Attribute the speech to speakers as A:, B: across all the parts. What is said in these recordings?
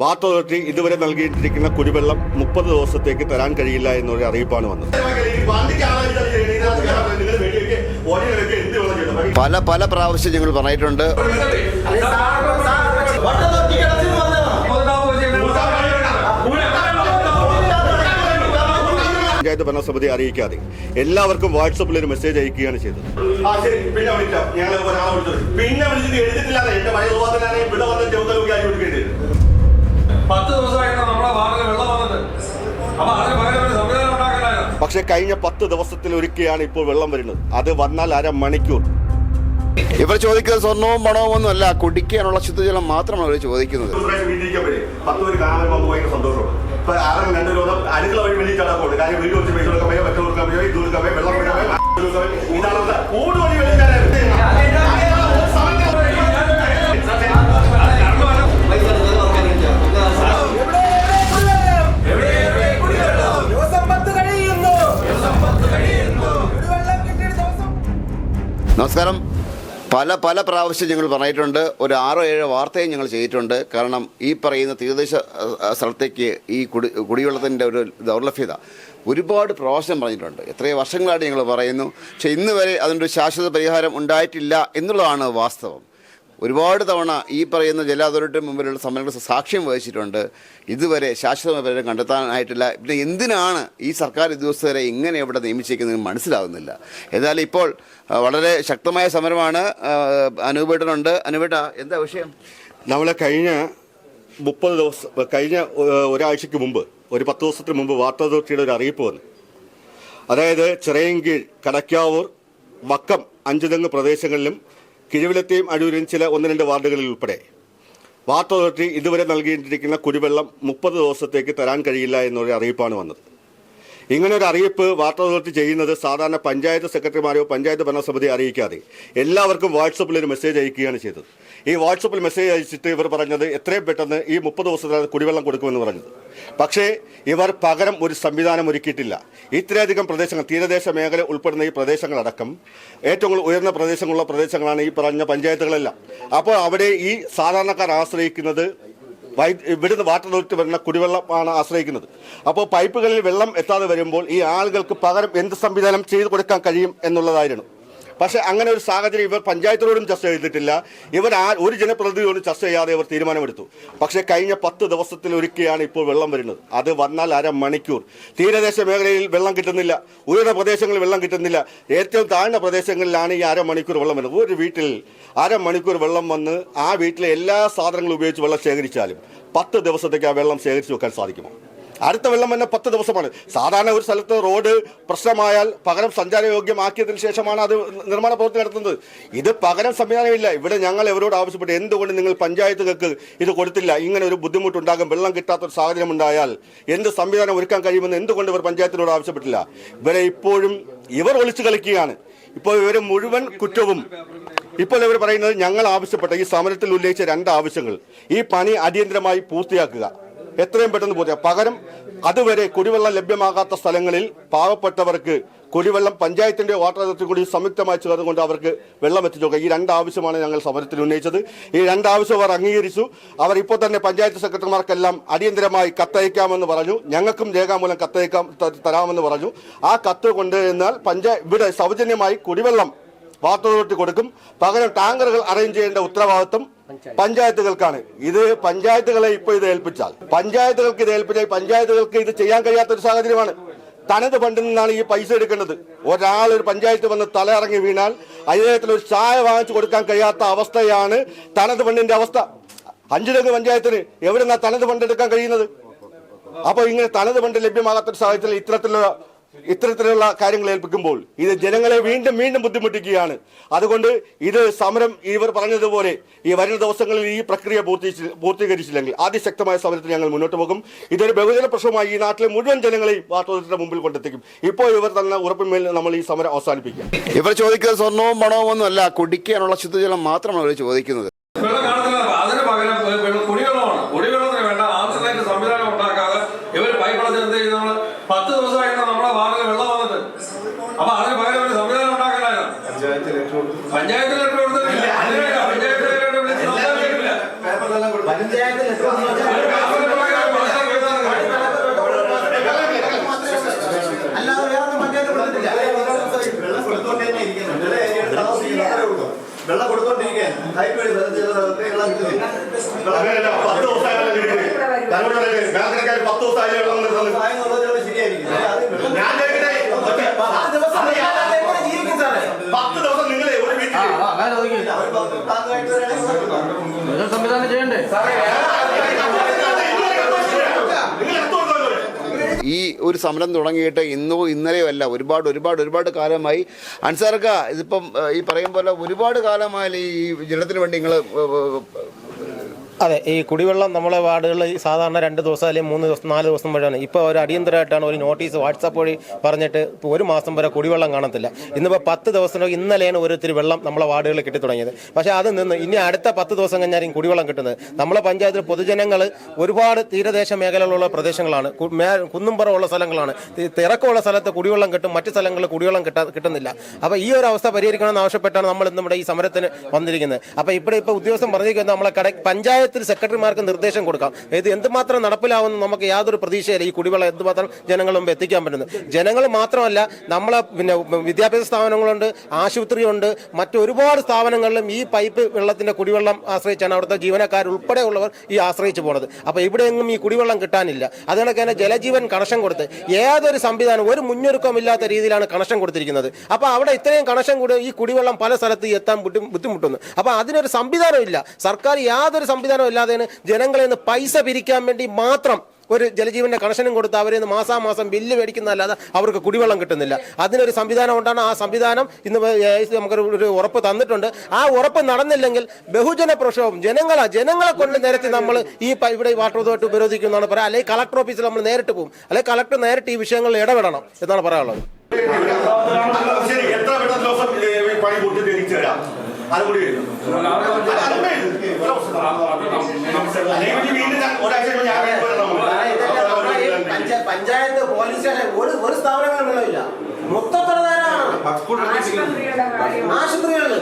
A: Water authority ഇതുവരെ നൽകിയിട്ടിരിക്കുന്ന കുടിവെള്ളം മുപ്പത് ദിവസത്തേക്ക് തരാൻ കഴിയില്ല എന്നൊരു അറിയിപ്പാണ് വന്നത്.
B: പല പല പ്രാവശ്യം ഞങ്ങൾ പറഞ്ഞിട്ടുണ്ട്.
A: പഞ്ചായത്ത് ഭരണസമിതി അറിയിക്കാതെ എല്ലാവർക്കും വാട്സപ്പിൽ ഒരു മെസ്സേജ് അയക്കുകയാണ് ചെയ്തത്. പിന്നെ
C: പത്ത് നമ്മുടെ വെള്ളം വന്നത്. അപ്പൊ അതിന് പകരം ഒരു സംവിധാനം ഉണ്ടാക്കാനായിരുന്നു
A: പക്ഷെ കഴിഞ്ഞ പത്ത് ദിവസത്തിൽ ഒരുക്കിയാണ് ഇപ്പോൾ വെള്ളം വരുന്നത്. അത് വന്നാൽ അര മണിക്കൂർ
B: ഇവർ ചോദിക്കുന്നത് സ്വർണവും പണവും ഒന്നും അല്ല കുടിക്കാനുള്ള ശുദ്ധജലം മാത്രമാണ് അവർ ചോദിക്കുന്നത്.
A: ഒരു പറ്റും പത്ത് പേര് കാണാൻ വരുമ്പോൾ ഇപ്പൊ ആരെങ്കിലും രണ്ടു അടുക്കള വഴി വെളിയിൽ ചടക്കുണ്ട് കാര്യം വീട് വെച്ച്
B: നമസ്കാരം. പല പല പ്രാവശ്യം ഞങ്ങൾ പറഞ്ഞിട്ടുണ്ട് ഒരു ആറോ ഏഴോ വാർത്തയും ഞങ്ങൾ ചെയ്തിട്ടുണ്ട്. കാരണം ഈ പറയുന്ന തീരദേശ സ്ഥലത്തേക്ക് ഈ കുടി കുടിവെള്ളത്തിന്റെ ഒരു ദൗർലഭ്യത ഒരുപാട് പ്രാവശ്യം പറഞ്ഞിട്ടുണ്ട്. എത്രയോ വർഷങ്ങളായിട്ട് ഞങ്ങൾ പറയുന്നു. പക്ഷേ ഇന്ന് വരെ അതിന്റെ ഒരു ശാശ്വത പരിഹാരം ഉണ്ടായിട്ടില്ല എന്നുള്ളതാണ് വാസ്തവം. ഒരുപാട് തവണ ഈ പറയുന്ന ജല അതോറിറ്റി മുമ്പിലുള്ള സമ്മേളനങ്ങൾ സാക്ഷ്യം വഹിച്ചിട്ടുണ്ട്. ഇതുവരെ ശാശ്വതമായ പരിഹാരം കണ്ടെത്താനായിട്ടില്ല. പിന്നെ എന്തിനാണ് ഈ സർക്കാർ ഉദ്യോഗസ്ഥരെ ഇങ്ങനെ ഇവിടെ നിയമിച്ചിരിക്കുന്നത് മനസ്സിലാകുന്നില്ല ഏതായാലും ഇപ്പോൾ വളരെ ശക്തമായ സമരമാണ് അനൂപേട്ടനുണ്ട്. അനൂപേട്ട എന്താ വിഷയം?
A: നമ്മളെ കഴിഞ്ഞ മുപ്പത് ദിവസം കഴിഞ്ഞ ഒരാഴ്ചയ്ക്ക് മുമ്പ് ഒരു പത്ത് ദിവസത്തിന് മുമ്പ് വാർത്താ അതോറിറ്റിയുടെ ഒരു അറിയിപ്പ് വന്നു. അതായത് ചിറയൻകീഴ് കടക്കാവൂർ വക്കം അഞ്ചുതെങ്ങ് പ്രദേശങ്ങളിലും കിഴിവിലത്തെയും അഴൂരും ചില ഒന്ന് രണ്ട് വാർഡുകളിൽ ഉൾപ്പെടെ. വാട്ടർ അതോറിറ്റി ഇതുവരെ നൽകിയിട്ടിരിക്കുന്ന കുടിവെള്ളം മുപ്പത് ദിവസത്തേക്ക് തരാൻ കഴിയില്ല എന്നൊരു അറിയിപ്പാണ് വന്നത്. ഇങ്ങനെ ഒരു അറിയിപ്പ് വാട്ടർ അതോറിറ്റി ചെയ്യുന്നത് സാധാരണ പഞ്ചായത്ത് സെക്രട്ടറിമാരെയോ പഞ്ചായത്ത് ഭരണസമിതി അറിയിക്കാതെ എല്ലാവർക്കും വാട്സപ്പിൽ ഒരു മെസ്സേജ് അയക്കുകയാണ് ചെയ്തത്. ഈ വാട്സപ്പിൽ മെസ്സേജ് അയച്ചിട്ട് ഇവർ പറഞ്ഞത് എത്രയും പെട്ടെന്ന് ഈ മുപ്പത് ദിവസത്തിനകത്ത് കുടിവെള്ളം കൊടുക്കുമെന്ന് പറഞ്ഞത്. പക്ഷേ ഇവർ പകരം ഒരു സംവിധാനം ഒരുക്കിയിട്ടില്ല. ഇത്രയധികം പ്രദേശങ്ങൾ തീരദേശ മേഖല ഉൾപ്പെടുന്ന ഈ പ്രദേശങ്ങളടക്കം ഏറ്റവും ഉയർന്ന പ്രദേശങ്ങളുള്ള പ്രദേശങ്ങളാണ് ഈ പറഞ്ഞ പഞ്ചായത്തുകളെല്ലാം. അപ്പോൾ അവിടെ ഈ സാധാരണക്കാർ ആശ്രയിക്കുന്നത് ഇവിടുന്ന് വാട്ടർ അതോറിറ്റി വരുന്ന കുടിവെള്ളമാണ് ആശ്രയിക്കുന്നത്. അപ്പോൾ പൈപ്പുകളിൽ വെള്ളം എത്താതെ വരുമ്പോൾ ഈ ആളുകൾക്ക് പകരം എന്ത് സംവിധാനം ചെയ്തു കൊടുക്കാൻ കഴിയും എന്നുള്ളതായിരുന്നു. പക്ഷേ അങ്ങനെ ഒരു സാഹചര്യം ഇവർ പഞ്ചായത്തിനോടും ചർച്ച ചെയ്തിട്ടില്ല. ഇവർ ആ ഒരു ജനപ്രതിനിധിയോടും ചർച്ച ചെയ്യാതെ ഇവർ തീരുമാനമെടുത്തു. പക്ഷേ കഴിഞ്ഞ പത്ത് ദിവസത്തിൽ ഒരുക്കിയാണ് ഇപ്പോൾ വെള്ളം വരുന്നത്. അത് വന്നാൽ അര മണിക്കൂർ തീരദേശ മേഖലയിൽ വെള്ളം കിട്ടുന്നില്ല. ഉയർന്ന പ്രദേശങ്ങളിൽ വെള്ളം കിട്ടുന്നില്ല. ഏറ്റവും താഴ്ന്ന പ്രദേശങ്ങളിലാണ് ഈ അരമണിക്കൂർ വെള്ളം വരുന്നത്. ഒരു വീട്ടിൽ അരമണിക്കൂർ വെള്ളം വന്ന് ആ വീട്ടിലെ എല്ലാ സാധനങ്ങളും ഉപയോഗിച്ച് വെള്ളം ശേഖരിച്ചാലും പത്ത് ദിവസത്തേക്ക് ആ വെള്ളം ശേഖരിച്ച് വെക്കാൻ സാധിക്കുമോ? അടുത്ത വെള്ളം തന്നെ പത്ത് ദിവസമാണ്. സാധാരണ ഒരു സ്ഥലത്ത് റോഡ് പ്രശ്നമായാൽ പകരം സഞ്ചാരയോഗ്യമാക്കിയതിനു ശേഷമാണ് അത് നിർമ്മാണ പ്രവൃത്തി നടത്തുന്നത്. ഇത് പകരം സംവിധാനമില്ല. ഇവിടെ ഞങ്ങൾ എവരോട് ആവശ്യപ്പെട്ടു. എന്തുകൊണ്ട് നിങ്ങൾ പഞ്ചായത്തുകൾക്ക് ഇത് കൊടുത്തില്ല? ഇങ്ങനെ ഒരു ബുദ്ധിമുട്ടുണ്ടാകും വെള്ളം കിട്ടാത്ത ഒരു സാഹചര്യം ഉണ്ടായാൽ എന്ത് സംവിധാനം ഒരുക്കാൻ കഴിയുമെന്ന് എന്തുകൊണ്ട് ഇവർ പഞ്ചായത്തിനോട് ആവശ്യപ്പെട്ടില്ല? ഇവരെ ഇപ്പോഴും ഇവർ ഒളിച്ചു കളിക്കുകയാണ്. ഇപ്പോൾ ഇവർ മുഴുവൻ കുറ്റവും ഇപ്പോൾ ഇവർ പറയുന്നത് ഞങ്ങൾ ആവശ്യപ്പെട്ട ഈ സമരത്തിൽ ഉന്നയിച്ച രണ്ട് ആവശ്യങ്ങൾ. ഈ പണി അടിയന്തരമായി പൂർത്തിയാക്കുക. എത്രയും പെട്ടെന്ന് പൂർത്തിയാക്കുക പകരം അതുവരെ കുടിവെള്ളം ലഭ്യമാകാത്ത സ്ഥലങ്ങളിൽ പാവപ്പെട്ടവർക്ക് കുടിവെള്ളം പഞ്ചായത്തിന്റെ വാട്ടർ അതോറിറ്റി കൂടി സംയുക്തമായി ചേർന്നുകൊണ്ട് അവർക്ക് വെള്ളം എത്തിച്ചു ഈ രണ്ട് ആവശ്യമാണ് ഞങ്ങൾ സമരത്തിൽ ഉന്നയിച്ചത്. ഈ രണ്ട് ആവശ്യം അവർ അംഗീകരിച്ചു. അവർ ഇപ്പോൾ തന്നെ പഞ്ചായത്ത് സെക്രട്ടറിമാർക്കെല്ലാം അടിയന്തരമായി കത്തയക്കാമെന്ന് പറഞ്ഞു. ഞങ്ങൾക്കും രേഖാമൂലം കത്തയക്കാം തരാമെന്ന് പറഞ്ഞു. ആ കത്ത് കൊണ്ട് എന്നാൽ പഞ്ചായത്ത് ഇവിടെ സൗജന്യമായി കുടിവെള്ളം വാട്ടർ അതോറിറ്റി കൊടുക്കും. പകരം ടാങ്കറുകൾ അറേഞ്ച് ചെയ്യേണ്ട ഉത്തരവാദിത്വം പഞ്ചായത്തുകൾക്കാണ്. ഇത് പഞ്ചായത്തുകളെ ഇപ്പോൾ ഇത് ഏൽപ്പിച്ചാൽ. പഞ്ചായത്തുകൾക്ക് ഇത് ഏൽപ്പിച്ചാൽ പഞ്ചായത്തുകൾക്ക് ഇത് ചെയ്യാൻ കഴിയാത്ത ഒരു സാഹചര്യമാണ്. തനത് ഫണ്ടിൽ നിന്നാണ് ഈ പൈസ എടുക്കേണ്ടത്. ഒരാൾ ഒരു പഞ്ചായത്ത് വന്ന് തല ഇറങ്ങി വീണാൽ അദ്ദേഹത്തിൽ ഒരു ചായ വാങ്ങിച്ചു കൊടുക്കാൻ കഴിയാത്ത അവസ്ഥയാണ് തനത് ഫണ്ടിന്റെ അവസ്ഥ. അഞ്ചിലൊക്കെ പഞ്ചായത്തിന് എവിടുന്നാ തനത് ഫണ്ട് എടുക്കാൻ കഴിയുന്നത്? അപ്പോൾ ഇങ്ങനെ തനത് ഫണ്ട് ലഭ്യമാകാത്ത ഒരു സാഹചര്യത്തിൽ ഇത്തരത്തിലുള്ള ഇത്തരത്തിലുള്ള കാര്യങ്ങൾ ഏൽപ്പിക്കുമ്പോൾ ഇത് ജനങ്ങളെ വീണ്ടും വീണ്ടും ബുദ്ധിമുട്ടിക്കുകയാണ്. അതുകൊണ്ട് ഇത് സമരം ഇവർ പറഞ്ഞതുപോലെ ഈ വരുന്ന ദിവസങ്ങളിൽ ഈ പ്രക്രിയ പൂർത്തീകരിച്ച് പൂർത്തീകരിച്ചില്ലെങ്കിൽ അതിശക്തമായ സമരത്തിൽ ഞങ്ങൾ മുന്നോട്ട് പോകും. ഇതൊരു ബഹുജന പ്രശ്നമായി ഈ നാട്ടിലെ മുഴുവൻ ജനങ്ങളെയും വാർത്തയുടെ മുമ്പിൽ കൊണ്ടെത്തിക്കും. ഇപ്പോൾ ഇവർ തന്ന ഉറപ്പിന്മേൽ നമ്മൾ ഈ സമരം അവസാനിപ്പിക്കുക
B: ഇവർ ചോദിക്കുന്നത് സ്വർണവും പണവും ഒന്നുമല്ല കുടിക്കാനുള്ള ശുദ്ധജലം മാത്രമാണ് അവർ ചോദിക്കുന്നത്.
C: പഞ്ചായത്ത് ലെറ്റർ കൊടുത്തില്ല
D: പഞ്ചായത്ത് ലെറ്റർ
A: വെള്ളം കൊടുത്തോണ്ടിരിക്കാൻ ഹൈബ്രിഡ് ശരിയായിരിക്കും വീട്ടിൽ
D: സംവിധാനം ചെയ്യണ്ടേ
B: ഈ ഒരു സമരം തുടങ്ങിയിട്ട് ഇന്നോ ഇന്നലെയോ അല്ല ഒരുപാട് ഒരുപാട് ഒരുപാട് കാലമായി. അൻസാർക്ക ഇതിപ്പം ഈ പറയും പോലെ ഒരുപാട് കാലമായാലും ഈ ജലത്തിന് വേണ്ടി നിങ്ങൾ
E: അതെ ഈ കുടിവെള്ളം നമ്മളെ വാർഡുകളിൽ സാധാരണ രണ്ട് ദിവസം അല്ലെങ്കിൽ മൂന്ന് ദിവസം നാല് ദിവസം വരെയാണ്. ഇപ്പോൾ ഒരു അടിയന്തരമായിട്ടാണ് ഒരു നോട്ടീസ് വാട്സാപ്പ് വഴി പറഞ്ഞിട്ട് ഒരു മാസം വരെ കുടിവെള്ളം കാണത്തില്ല. ഇന്നിപ്പോൾ പത്ത് ദിവസം ഇന്നലെയാണ് ഓരോരുത്തർ വെള്ളം നമ്മളെ വാർഡുകളിൽ കിട്ടി തുടങ്ങിയത്. പക്ഷേ അത് നിന്ന് ഇനി അടുത്ത പത്ത് ദിവസം കഴിഞ്ഞായിരിക്കും കുടിവെള്ളം കിട്ടുന്നത്. നമ്മളെ പഞ്ചായത്തിൽ പൊതുജനങ്ങൾ ഒരുപാട് തീരദേശ മേഖലകളുള്ള പ്രദേശങ്ങളാണ്. കുന്നുംപുറമുള്ള സ്ഥലങ്ങളാണ്. തിരക്കുള്ള സ്ഥലത്ത് കുടിവെള്ളം കിട്ടും മറ്റു സ്ഥലങ്ങളിൽ കുടിവെള്ളം കിട്ടാ കിട്ടുന്നില്ല. അപ്പോൾ ഈ ഒരു അവസ്ഥ പരിഹരിക്കണമെന്ന് ആവശ്യപ്പെട്ടാണ് നമ്മൾ ഇവിടെ ഈ സമരത്തിന് വന്നിരിക്കുന്നത്. അപ്പോൾ ഇവിടെ ഇപ്പോൾ ഉദ്യോഗസ്ഥൻ പറഞ്ഞിരിക്കുന്നത് നമ്മളെ കട പഞ്ചായത്തിൽ സെക്രട്ടറിമാർക്ക് നിർദ്ദേശം കൊടുക്കാം. ഇത് എന്തുമാത്രം നടപ്പിലാവുമെന്ന് നമുക്ക് യാതൊരു പ്രതീക്ഷയില്ല. ഈ കുടിവെള്ളം എന്തുമാത്രം ജനങ്ങൾ മുമ്പ് എത്തിക്കാൻ പറ്റുന്നത്. ജനങ്ങൾ മാത്രമല്ല നമ്മളെ പിന്നെ വിദ്യാഭ്യാസ സ്ഥാപനങ്ങളുണ്ട് ആശുപത്രിയുണ്ട് മറ്റൊരുപാട് സ്ഥാപനങ്ങളിലും ഈ പൈപ്പ് വെള്ളത്തിന്റെ കുടിവെള്ളം ആശ്രയിച്ചാണ് അവിടുത്തെ ജീവനക്കാർ ഉൾപ്പെടെയുള്ളവർ ഈ ആശ്രയിച്ചു പോണത്. അപ്പോൾ ഇവിടെയെങ്ങും ഈ കുടിവെള്ളം കിട്ടാനില്ല. അതുകൊണ്ട് തന്നെ ജലജീവൻ കണക്ഷൻ കൊടുത്ത് ഏതൊരു സംവിധാനം ഒരു മുന്നൊരുക്കമില്ലാത്ത രീതിയിലാണ് കണക്ഷൻ കൊടുത്തിരിക്കുന്നത്. അപ്പോൾ അവിടെ ഇത്രയും കണക്ഷൻ കൂടി ഈ കുടിവെള്ളം പല സ്ഥലത്ത് എത്താൻ ബുദ്ധി- ബുദ്ധിമുട്ടുന്നു. അപ്പോൾ അതിനൊരു സംവിധാനം ഇല്ല. സർക്കാർ യാതൊരു സംവിധാനവും ഇല്ലാതെയാണ് ജനങ്ങളിൽ നിന്ന് പൈസ പിരിക്കാൻ വേണ്ടി മാത്രം ഒരു ജലജീവന്റെ കണക്ഷനും കൊടുത്ത് അവരെ നിന്ന് മാസാമാസം ബില്ല് മേടിക്കുന്നതല്ലാതെ അവർക്ക് കുടിവെള്ളം കിട്ടുന്നില്ല. അതിനൊരു സംവിധാനം ഉണ്ടാണ്. ആ സംവിധാനം ഇന്ന് നമുക്കൊരു ഒരു ഉറപ്പ് തന്നിട്ടുണ്ട്. ആ ഉറപ്പ് നടന്നില്ലെങ്കിൽ ബഹുജന പ്രക്ഷോഭം ജനങ്ങളാ ജനങ്ങളെ കൊണ്ട് നേരത്തെ നമ്മൾ ഈ ഇവിടെ വാട്ടർ അതോറിറ്റി ഉപരോധിക്കുന്നതാണ് പറയാം അല്ലെങ്കിൽ കളക്ടർ ഓഫീസിൽ നമ്മൾ നേരിട്ട് പോകും. അല്ലെങ്കിൽ കളക്ടർ നേരിട്ട് ഈ വിഷയങ്ങളിൽ ഇടപെടണം എന്നാണ് പറയാനുള്ളത്.
A: എത്ര
E: പഞ്ചായത്ത് പോലീസ് സ്റ്റേഷൻ ഒരു ഒരു സ്ഥാപനങ്ങളും വെള്ളമില്ല പ്രധാനമാണ് ആശുപത്രികളിൽ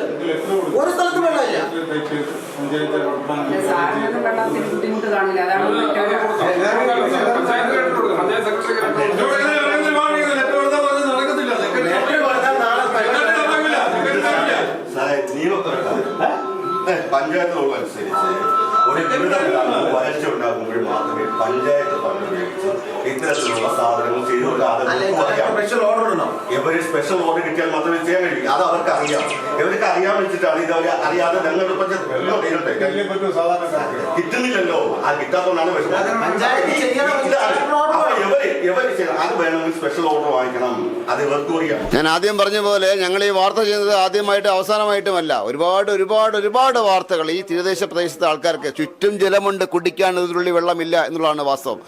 E: ഒരു സ്ഥലത്തും വെള്ളമില്ല.
F: ബുദ്ധിമുട്ട് കാണില്ല. അതാണ്
C: 考えた
A: がいす。俺、俺だから、なう。ഉണ്ടാകുമ്പോൾ മാത്രമേ പഞ്ചായത്ത് ഫണ്ട് ഉപയോഗിച്ച് ഇത്തരത്തിലുള്ള സാധനങ്ങൾ ചെയ്തു കൊടുക്കാതെ ഇവർ
E: സ്പെഷ്യൽ ഓർഡർ
A: കിട്ടിയാൽ മാത്രമേ ചെയ്യാൻ കഴിയൂ. അത് അവർക്ക് അറിയാം. ഇവർക്ക് അറിയാൻ വെച്ചിട്ടാണ് ഇത് അവർ അറിയാതെ ഞങ്ങളുടെ പഞ്ചായത്ത്. കിട്ടുന്നില്ലല്ലോ. അത് കിട്ടാത്തോണ്ടാണ്
B: ഞാൻ ആദ്യം പറഞ്ഞ പോലെ ഞങ്ങൾ ഈ വാർത്ത ചെയ്യുന്നത് ആദ്യമായിട്ട് അവസാനമായിട്ടുമല്ല. ഒരുപാട് ഒരുപാട് ഒരുപാട് വാർത്തകൾ ഈ തീരദേശ പ്രദേശത്തെ ആൾക്കാർക്ക് ചുറ്റും ജലമുണ്ട് കുടിക്കാൻ തുള്ളി വെള്ളമില്ല എന്നുള്ളതാണ് വാസ്തവം.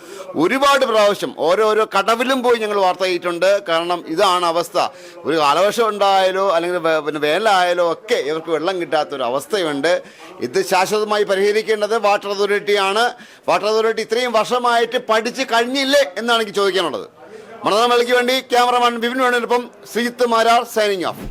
B: ഒരുപാട് പ്രാവശ്യം ഓരോരോ കടവിലും പോയി ഞങ്ങൾ വാർത്ത ചെയ്തിട്ടുണ്ട് കാരണം ഇതാണ് അവസ്ഥ. ഒരു കാലവർഷം ഉണ്ടായാലോ അല്ലെങ്കിൽ പിന്നെ വേനലായാലോ ഒക്കെ ഇവർക്ക് വെള്ളം കിട്ടാത്തൊരു അവസ്ഥയുണ്ട്. ഇത് ശാശ്വതമായി പരിഹരിക്കേണ്ടത് വാട്ടർ അതോറിറ്റിയാണ്. വാട്ടർ അതോറിറ്റി ഇത്രയും വർഷമായിട്ട് പഠിച്ച് കഴിഞ്ഞില്ലേ എന്നാണ് എനിക്ക് ചോദിക്കാനുള്ളത്. മണനാമലയ്ക്ക് വേണ്ടി ക്യാമറമാൻ ബിപിൻ വേണുവിനൊപ്പം ശ്രീജിത്ത് മാരാർ സൈനിങ് ഓഫ്.